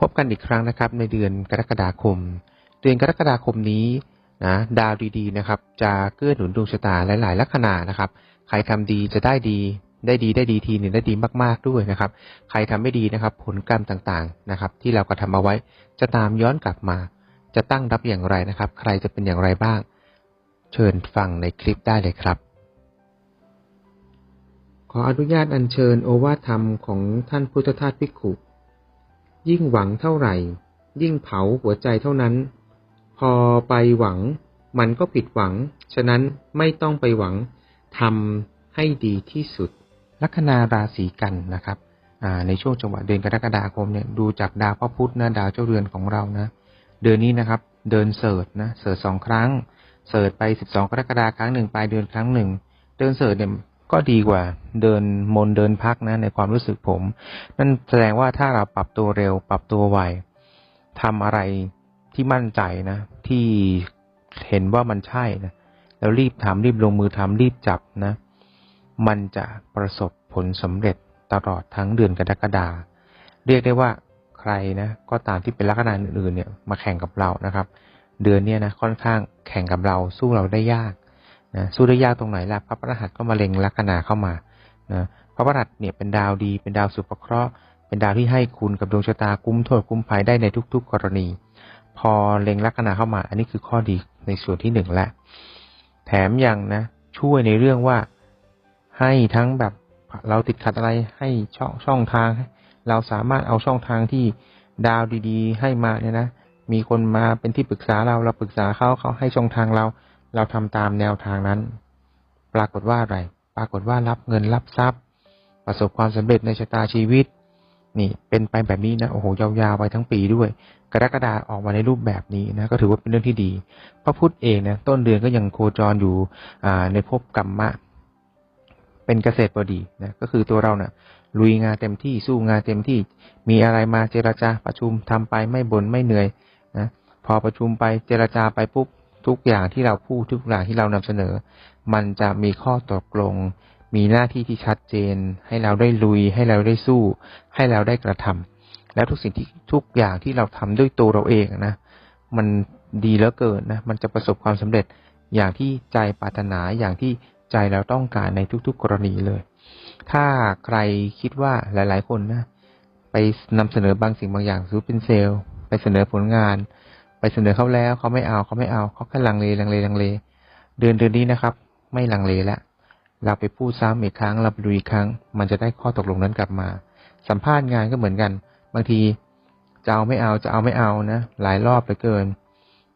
พบกันอีกครั้งนะครับในเดือนกรกฎาคม เดือนกรกฎาคมนี้นะดาวดีๆนะครับ จะเกื้อหนุนดวงชะตาหลาย ๆ ลัคนานะครับ ใครทำดีจะได้ดี ได้ดีได้ดีทีหนึ่งได้ดีมาก ๆ ด้วยนะครับ ใครทำไม่ดีนะครับ ผลกรรมต่าง ๆ นะครับ ที่เรากระทำเอาไว้ จะตามย้อนกลับมา จะตั้งรับอย่างไรนะครับ ใครจะเป็นอย่างไรบ้าง เชิญฟังในคลิปได้เลยครับ ขออนุญาตอัญเชิญโอวาทธรรมของท่านพุทธทาสภิกขุ ยิ่งหวังเท่าไหร่ ยิ่งเผาหัวใจเท่านั้น พอไปหวัง มันก็ผิดหวัง ฉะนั้นไม่ต้องไปหวังทำให้ดีที่สุด ลัคนาราศีกันนะครับในช่วงจังหวะเดือนกรกฎาคมเนี่ยดูจากดาวพระพุธนะดาวเจ้าเรือนของเรานะ เดือนนี้นะครับ เดินเสิร์ชนะเสิร์ชสองครั้ง เสิร์ชไป12กรกฎาคมครั้งหนึ่งปลายเดือนครั้งหนึ่ง เดินเสิร์ชเนี่ย ก็ดีกว่าเดินมนเดินพักนะในความรู้สึกผม นั่นแสดงว่าถ้าเราปรับตัวเร็ว ปรับตัวไวทำอะไรที่มั่นใจนะ ที่เห็นว่ามันใช่นะแล้วรีบทำรีบลงมือทำรีบจับนะ มันจะประสบผลสำเร็จตลอดทั้งเดือนกรกฎาเรียกได้ว่าใครนะก็ตามที่เป็นลัคนาอื่นๆเนี่ยมาแข่งกับเรานะครับ เดือนเนี้ยนะค่อนข้างแข่งกับเราสู้เราได้ยาก นะสู้ได้ยากตรงไหนล่ะพระพฤหัสก็มาเล็งลัคนาเข้ามานะพระพฤหัสเนี่ยเป็นดาวดี เป็นดาวสุภเคราะห์ เป็นดาวที่ให้คุณกับดวงชะตาคุ้มโทษคุ้มภัยได้ในทุก ๆ กรณี พอเล็งลัคนาเข้ามา อันนี้คือข้อดีในส่วนที่หนึ่งแหละแถมยังนะ ช่วยในเรื่องว่าให้ทั้งแบบเราติดขัดอะไรให้ช่องช่องทาง เราสามารถเอาช่องทางที่ดาวดี ๆ ให้มาเนี่ยนะมีคนมาเป็นที่ปรึกษาเราเราปรึกษาเขาเขาให้ช่องทางเรา เราทำตามแนวทางนั้น ปรากฏว่าอะไร ปรากฏว่ารับเงินรับทรัพย์ ประสบความสำเร็จในชะตาชีวิต นี่เป็นไปแบบนี้นะโอ้โหยาวๆไปทั้งปีด้วย กรกฎาออกมาในรูปแบบนี้นะก็ถือว่าเป็นเรื่องที่ดีพระพุธเองนะต้นเดือนก็ยังโคจรอยู่ในภพกรรมะ เป็นเกษตรบดีนะก็คือตัวเราเนะ่ะลุยงานเต็มที่สู้งานเต็มที่ มีอะไรมาเจรจาประชุมทำไปไม่บน่นไม่เหนื่อยนะพอประชุมไปเจรจาไปปุ๊บ ทุกอย่างที่เราพูดทุกอย่างที่เรานำเสนอ มันจะมีข้อตกลง มีหน้าที่ที่ชัดเจน ให้เราได้ลุย ให้เราได้สู้ ให้เราได้กระทำแล้วทุกสิ่งที่ทุกอย่างที่เราทำด้วยตัวเราเองนะ มันดีเหลือเกินนะ มันจะประสบความสำเร็จอย่างที่ใจปรารถนาอย่างที่ใจเราต้องการในทุกๆกรณีเลย ถ้าใครคิดว่าหลาย ๆ คนนะ ไปนำเสนอบางสิ่งบางอย่างซื้อเป็นเซลล์ ไปเสนอผลงาน ไปเสนอเขาแล้วเขาไม่เอาเขาไม่เอาเขาแค่ลังเลลังเลลังเล เดือนเดือนนี้นะครับ ไม่ลังเลล้วเราไปพูดซ้ำอีกครั้งเราไปดูอีกครั้ง มันจะได้ข้อตกลงนั้นกลับมา สัมภาษณ์งานก็เหมือนกัน บางทีจะเอาไม่เอาจะเอาไม่เอานะหลายรอบเหลือเกิน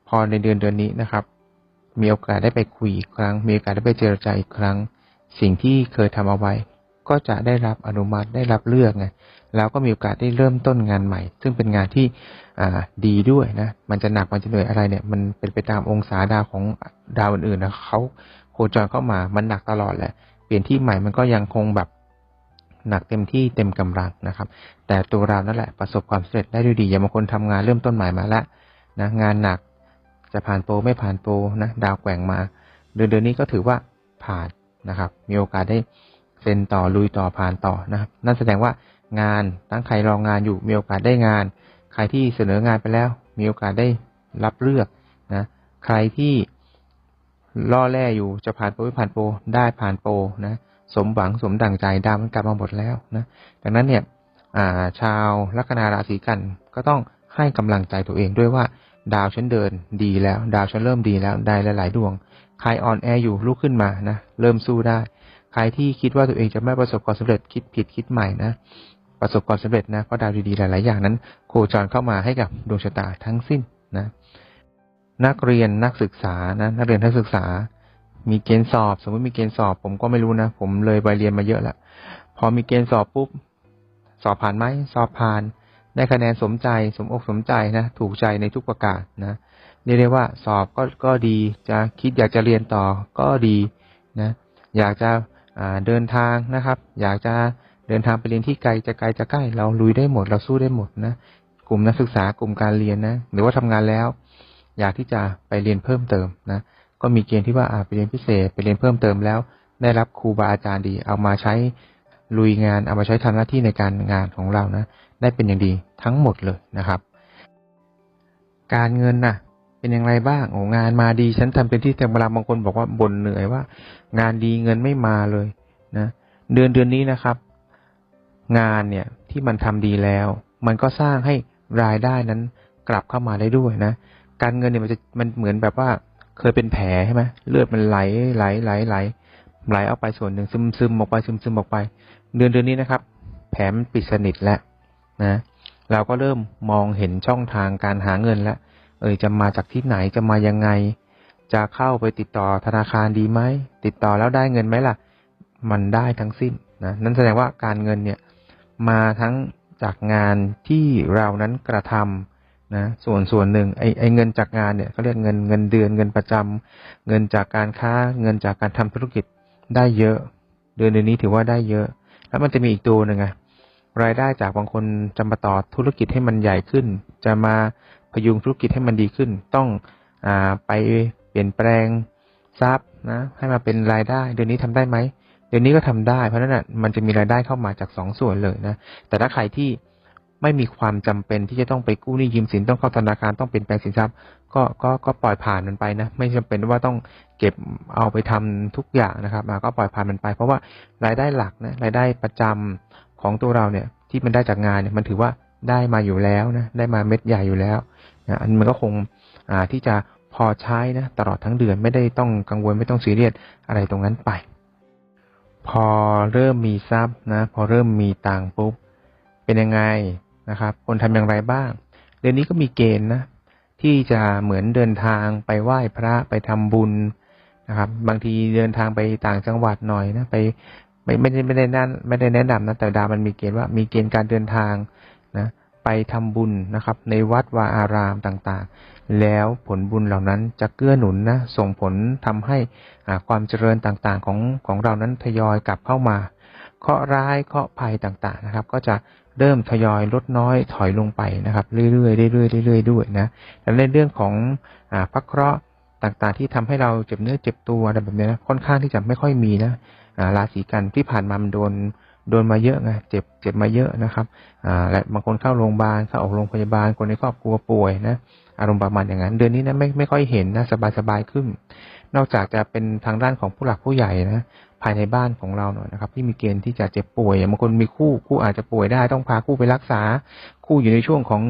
พอในเดือนเดือนนี้นะครับ มีโอกาสได้ไปคุยอีกครั้ง มีโอกาสได้ไปเจรจาอีกครั้ง สิ่งที่เคยทำเอาไว้ ก็จะได้รับอนุมัติได้รับเลือกไงแล้วก็มีโอกาสได้เริ่มต้นงานใหม่ ซึ่งเป็นงานที่ ดีด้วยนะ มันจะหนักมันจะเหนื่อยอะไรเนี่ย มันเป็นไปตามองศาดาวของดาวอื่นๆนะเขาโคจรเข้ามามันหนักตลอดแหละ เปลี่ยนที่ใหม่มันก็ยังคงแบบหนักเต็มที่เต็มกำลังนะครับ แต่ตัวเรานั่นแหละประสบความสำเร็จได้ด้วยดีอย่างบางคนทำงานเริ่มต้นใหม่มาแล้วนะงานหนักจะผ่านโปรไม่ผ่านโปรนะดาวแกว่งมา เดือนเดือนนี้ก็ถือว่าผ่านนะครับ มีโอกาสได้เซ็นต่อลุยต่อผ่านต่อนะครับนั่นแสดงว่างานตั้งใครรองงานอยู่มีโอกาสได้งาน ใครที่เสนองานไปแล้ว มีโอกาสได้รับเลือกนะใครที่ล่อแร่อยู่จะผ่านโปรไม่ผ่านโปรได้ผ่านโปรนะสมหวังสมดั่งใจดาวมันกลับมาหมดแล้วนะดังนั้นเนี่ยาชาวลัคนาราศีกันก็ต้องให้กำลังใจตัวเองด้วยว่า ดาวฉันเดินดีแล้ว ดาวฉันเริ่มดีแล้วได้หลาย ๆ ดวง ใครอ่อนแออยู่ลุกขึ้นมานะเริ่มสู้ได้ ใครที่คิดว่าตัวเองจะไม่ประสบความสำเร็จคิดผิดคิดใหม่นะ ประสบความสำเร็จนะเพราะดาวดีๆหลายๆอย่างนั้น โคจรเข้ามาให้กับดวงชะตาทั้งสิ้นนะ นักเรียนนักศึกษานะนักเรียนนักศึกษา มีเกณฑ์สอบ สมมติมีเกณฑ์สอบ ผมก็ไม่รู้นะ ผมเลยไปเรียนมาเยอะล้วพอมีเกณฑ์สอบปุ๊บสอบผ่านไหมสอบผ่าน ได้คะแนนสมใจ สมอกสมใจนะถูกใจในทุกประการนะเรียกได้ว่าสอบก็ก็ดี จะคิดอยากจะเรียนต่อก็ดีนะ อยากจะเดินทางนะครับ อยากจะ เดินทางไปเรียนที่ไกลจะไกลจะใกล้เราลุยได้หมดเราสู้ได้หมดนะกลุ่มนักศึกษากลุ่มการเรียนนะหรือว่าทำงานแล้ว อยากที่จะไปเรียนเพิ่มเติมนะก็มีเกณฑ์ที่ว่าอาไปเรียนพิเศษไปเรียนเพิ่มเติมแล้ว ได้รับครูบาอาจารย์ดี เอามาใช้ลุยงานเอามาใช้ทำหน้าที่ในการงานของเรานะได้เป็นอย่างดีทั้งหมดเลยนะครับ การเงินน่ะเป็นอย่างไรบ้างโอ้งานมาดีฉันทำเป็นที่แต่เวลาบางคนบอกว่าบ่นเหนื่อยว่า งานดีเงินไม่มาเลยนะเดือนเดือนนี้นะครับ งานเนี่ยที่มันทำดีแล้ว มันก็สร้างให้รายได้นั้นกลับเข้ามาได้ด้วยนะ การเงินเนี่ยมันจะมันเหมือนแบบว่าเคยเป็นแผลใช่ไหมเลือดมันไหลไหลไหลไหลไหลออกไปส่วนหนึ่งซึมซึมออกไปซึมซึมออกไป เดือนเดือนนี้นะครับ แผลมันปิดสนิทแล้วนะเราก็เริ่มมองเห็นช่องทางการหาเงินแล้วเออจะมาจากที่ไหนจะมายังไง จะเข้าไปติดต่อธนาคารดีไหมติดต่อแล้วได้เงินไหมล่ะ มันได้ทั้งสิ้นนะนั่นแสดงว่าการเงินเนี่ย มาทั้งจากงานที่เรานั้นกระทำนะส่วนส่วนหนึ่งไอ้ไอเงินจากงานเนี่ยเขาเรียกเงินเงินเดือนเงินประจำเงินจากการค้าเงินจากการทำธุรกิจได้เยอะ เดือนเดือนนี้ถือว่าได้เยอะ แล้วมันจะมีอีกตัวหนึ่งไงรายได้จากบางคนจะมาต่อธุรกิจให้มันใหญ่ขึ้น จะมาพยุงธุรกิจให้มันดีขึ้น ต้องอ่าไปเปลี่ยนแปลงทรัพย์นะให้มาเป็นรายได้ เดือนนี้ทำได้ไหม เดือนนี้ก็ทำได้ เพราะนั้นนะมันจะมีรายได้เข้ามาจากสองส่วนเลยนะ แต่ถ้าใครที่ไม่มีความจำเป็นที่จะต้องไปกู้หนี้ยืมสินต้องเข้าธนาคารต้องเปลี่ยนแปลงสินทรัพย์ ก็ก็ก็ปล่อยผ่านมันไปนะ ไม่จำเป็นว่าต้องเก็บเอาไปทำทุกอย่างนะครับอ่าก็ปล่อยผ่านมันไป เพราะว่ารายได้หลักนะรายได้ประจำของตัวเราเนี่ย ที่มันได้จากงานเนี่ยมันถือว่าได้มาอยู่แล้วนะได้มาเม็ดใหญ่อยู่แล้วนะอันมันก็คงอ่าที่จะพอใช้นะตลอดทั้งเดือนไม่ได้ต้องกังวลไม่ต้องซีเรียสอะไรตรงนั้นไป พอเริ่มมีทรัพย์นะ พอเริ่มมีตังปุ๊บ เป็นยังไงนะครับ คนทำอย่างไรบ้าง เดือนนี้ก็มีเกณฑ์นะ ที่จะเหมือนเดินทางไปไหว้พระไปทำบุญนะครับ บางทีเดินทางไปต่างจังหวัดหน่อยนะ ไปไม่ไม่ได้ไม่ได้นั่นไม่ได้แนะนำนะ แต่ดาวมันมีเกณฑ์ว่ามีเกณฑ์การเดินทาง ไปทำบุญนะครับ ในวัดวาอารามต่างๆ แล้วผลบุญเหล่านั้นจะเกื้อหนุนนะส่งผลทำให้ความเจริญต่างๆของของเรานั้นทยอยกลับเข้ามา เคราะห์ร้ายเคราะห์ภัยต่างๆนะครับ ก็จะเริ่มทยอยลดน้อยถอยลงไปนะครับ เรื่อยๆเรื่อยๆเรื่อยๆด้วยนะแล้วในเรื่องของอ่าพักเคราะห์ต่างๆ ที่ทำให้เราเจ็บเนื้อเจ็บตัวอะไรแบบนี้นะค่อนข้างที่จะไม่ค่อยมีนะราศีกันที่ผ่านมามันโดน โดนมาเยอะไงเจ็บเจ็บมาเยอะนะครับอ่าและบางคนเข้าโรงพยาบาลเข้าออกโรงพยาบาลคนในครอบครัวป่วยนะอารมณ์ประมาณอย่างนั้น เดือนนี้นะไม่ไม่ค่อยเห็นนะสบายๆขึ้น นอกจากจะเป็นทางด้านของผู้หลักผู้ใหญ่นะภายในบ้านของเราหน่อยนะครับ ที่มีเกณฑ์ที่จะเจ็บป่วยบางคนมีคู่คู่อาจจะป่วยได้ต้องพาคู่ไปรักษา คู่อยู่ในช่วงของ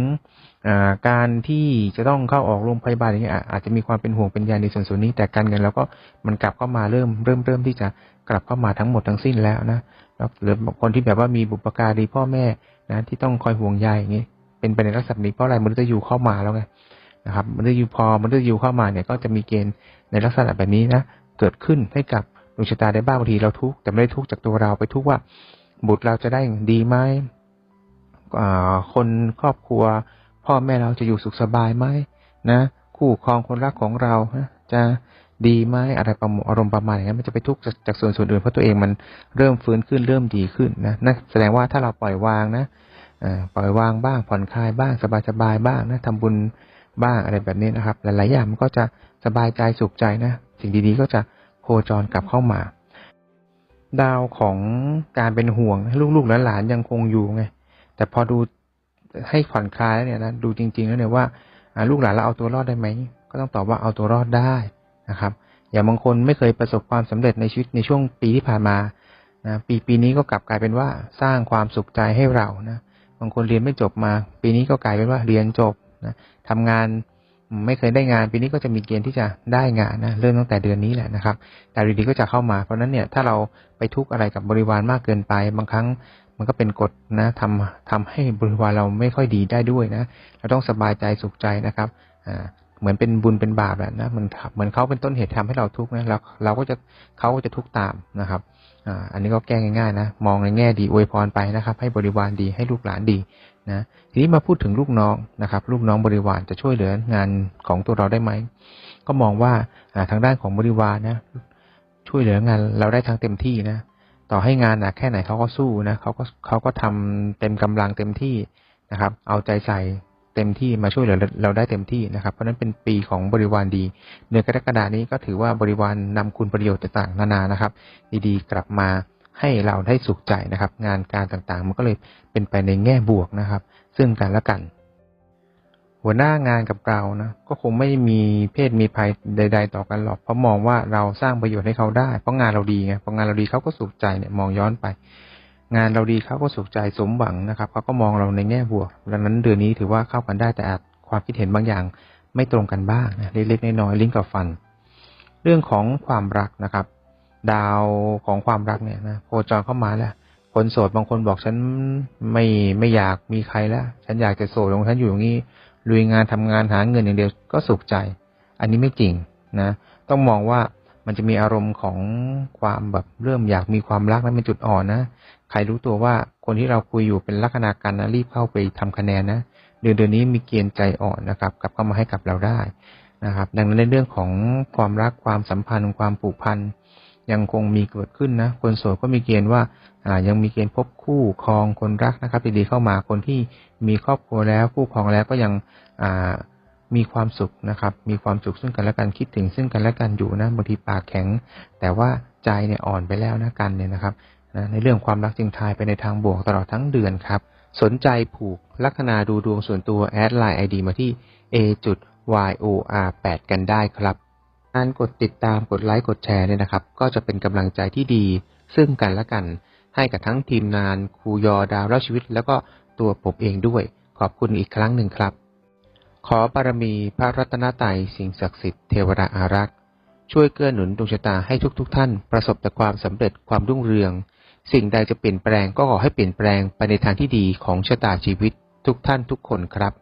อการที่จะต้องเข้าออกโรงพยาบาลอย่างเงี้ยอะอาจจะมีความเป็นห่วงเป็นใยในส่วนส่วนนี้แต่การเงินเราก็มันกลับเข้ามาเริ่มเริ่มเริ่มที่จะกลับเข้ามาทั้งหมดทั้งสิ้นแล้วนะ หรือบางคนที่แบบว่ามีบุปการีพ่อแม่นะที่ต้องคอยห่วงใยอย่างเงี้เป็นไปในลักษณะนี้เพราะอะไรมนุษย์ยูเข้ามาแล้วไงนะครับมนุษย์ยูพอมนุษย์ยูเข้ามาเนี่ยก็จะมีเกณฑ์ในลักษณะแบบนี้นะเกิดขึ้นให้กับดวงชะตาได้บ้างบางทีเราทุกข์แต่ไม่ได้ทุกข์จากตัวเราไปทุกข์ว่า บุตรเราจะได้ดีไหมอ่าคนครอบครัว พ่อแม่เราจะอยู่สุขสบายไหมนะคู่ครองคนรักของเรานะจะ ดีไหมอะไรประมาณอารมณ์ประมาณอย่างนั้นมันจะไปทุกข์จากส่วนส่วนอื่นเพราะตัวเองมันเริ่มฟื้นขึ้นเริ่มดีขึ้นนะนั่นแสดงว่าถ้าเราปล่อยวางนะปล่อยวางบ้างผ่อนคลายบ้างสบายสบายๆบ้างนะทำบุญบ้างอะไรแบบนี้นะครับ หลายๆอย่างมันก็จะสบายใจสุขใจนะสิ่งดีๆก็จะโคจรกลับเข้ามา ดาวของการเป็นห่วงให้ลูกๆหลานๆยังคงอยู่ไงแต่พอดูให้ผ่อนคลายแล้วเนี่ยนะดูจริงๆแล้วเนี่ยว่าลูกหลานเราเอาตัวรอดได้ไหมก็ต้องตอบว่าเอาตัวรอดได้ นะครับ อย่างบางคนไม่เคยประสบความสำเร็จในชีวิตในช่วงปีที่ผ่านมานะปีปีนี้ก็กลับกลายเป็นว่าสร้างความสุขใจให้เรานะบางคนเรียนไม่จบมา ปีนี้ก็กลายเป็นว่าเรียนจบนะทำงานไม่เคยได้งาน ปีนี้ก็จะมีเกณฑ์ที่จะได้งานนะเริ่มตั้งแต่เดือนนี้แหละนะครับดาวดีๆก็จะเข้ามาเพราะฉะนั้นเนี่ยถ้าเราไปทุกข์อะไรกับบริวารมากเกินไป บางครั้งมันก็เป็นกฎนะทำทำให้บริวารเราไม่ค่อยดีได้ด้วยนะ เราต้องสบายใจสุขใจนะครับอ่า เหมือนเป็นบุญเป็นบาปแหละนะมันเหมือนเขาเป็นต้นเหตุทำให้เราทุกข์นะเราเราก็จะเขาก็จะทุกข์ตามนะครับอ่าอันนี้ก็แก้ง่ายๆนะมองในแง่ดีอวยพรไปนะครับ ให้บริวารดีให้ลูกหลานดีนะทีนี้มาพูดถึงลูกน้องนะครับ ลูกน้องบริวารจะช่วยเหลืองานของตัวเราได้ไหมก็มองว่าอ่าทางด้านของบริวารนะ ช่วยเหลืองานเราได้ทั้งเต็มที่นะต่อให้งานหนักแค่ไหนเขาก็สู้นะเขาก็เขาก็ทำเต็มกำลังเต็มที่นะครับ เอาใจใส่ เต็มที่มาช่วยเหลือเราได้เต็มที่นะครับ เพราะนั้นเป็นปีของบริวารดีเดือนกรกฎานี้ก็ถือว่าบริวารนำคุณประโยชน์ต่างๆนานานะครับ ดีๆ กลับมาให้เราได้สุขใจนะครับ งานการต่างๆ มันก็เลยเป็นไปในแง่บวกนะครับ ซึ่งกันและกัน หัวหน้างานกับเรานะก็คงไม่มีเพศมีภัยใด ๆ ต่อกันหรอกเพราะมองว่าเราสร้างประโยชน์ให้เขาได้เพราะงานเราดีไงเพราะงานเราดีเขาก็สุขใจเนี่ยมองย้อนไป งานเราดีเขาก็สุขใจสมหวังนะครับเขาก็มองเราในแง่บวก ดังนั้นเดือนนี้ถือว่าเข้ากันได้แต่อาจความคิดเห็นบางอย่างไม่ตรงกันบ้างนะเล็กๆน้อยๆลิ้นกับฟัน เรื่องของความรักนะครับ ดาวของความรักเนี่ยนะโคจรเข้ามาแล้ว คนโสดบางคนบอกฉันไม่ไม่อยากมีใครแล้ว ฉันอยากจะโสดของฉันอยู่อย่างนี้ลุยงานทำงานหาเงินอย่างเดียวก็สุขใจ อันนี้ไม่จริงนะ ต้องมองว่ามันจะมีอารมณ์ของความแบบเริ่มอยากมีความรักนั้นเป็นจุดอ่อนนะ ใครรู้ตัวว่าคนที่เราคุยอยู่เป็นลัคนาการนะรีบเข้าไปทำคะแนนนะเดือนเดือนนี้มีเกณฑ์ใจอ่อนนะครับกลับเข้ามาให้กับเราได้นะครับ ดังนั้นในเรื่องของความรักความสัมพันธ์ความผูกพันยังคงมีเกิดขึ้นนะ คนโสดก็มีเกณฑ์ว่าอ่ายังมีเกณฑ์พบคู่ครองคนรักนะครับดีๆเข้ามาคนที่มีครอบครัวแล้วคู่ครองแล้วก็ยังอ่ามีความสุขนะครับ มีความสุขซึ่งกันและกันคิดถึงซึ่งกันและกันอยู่นะบางทีปากแข็ง แต่ว่าใจเนี่ยอ่อนไปแล้วนะกันเนี่ยนะครับ นะในเรื่องความรักจึงทายไปในทางบวกตลอดทั้งเดือนครับ สนใจผูกลัคนาดูดวงส่วนตัวแอดไลน์ไอดีมาที่ a y o r 8 กันได้ครับการกดติดตามกดไลค์กดแชร์เนี่ยนะครับ ก็จะเป็นกำลังใจที่ดี ซึ่งกันและกัน ให้กับทั้งทีมงานครูยอดาวเล่าชีวิต แล้วก็ตัวผมเองด้วย ขอบคุณอีกครั้งหนึ่งครับ ขอบารมีพระรัตนตรัยสิ่งศักดิ์สิทธิ์เทวดาอารักษ์ช่วยเกื้อหนุนดวงชะตาให้ทุกๆทท่าน ประสบแต่ความสำเร็จความรุ่งเรือง สิ่งใดจะเปลี่ยนแปลงก็ขอให้เปลี่ยนแปลงไปในทางที่ดีของชะตาชีวิตทุกท่านทุกคนครับ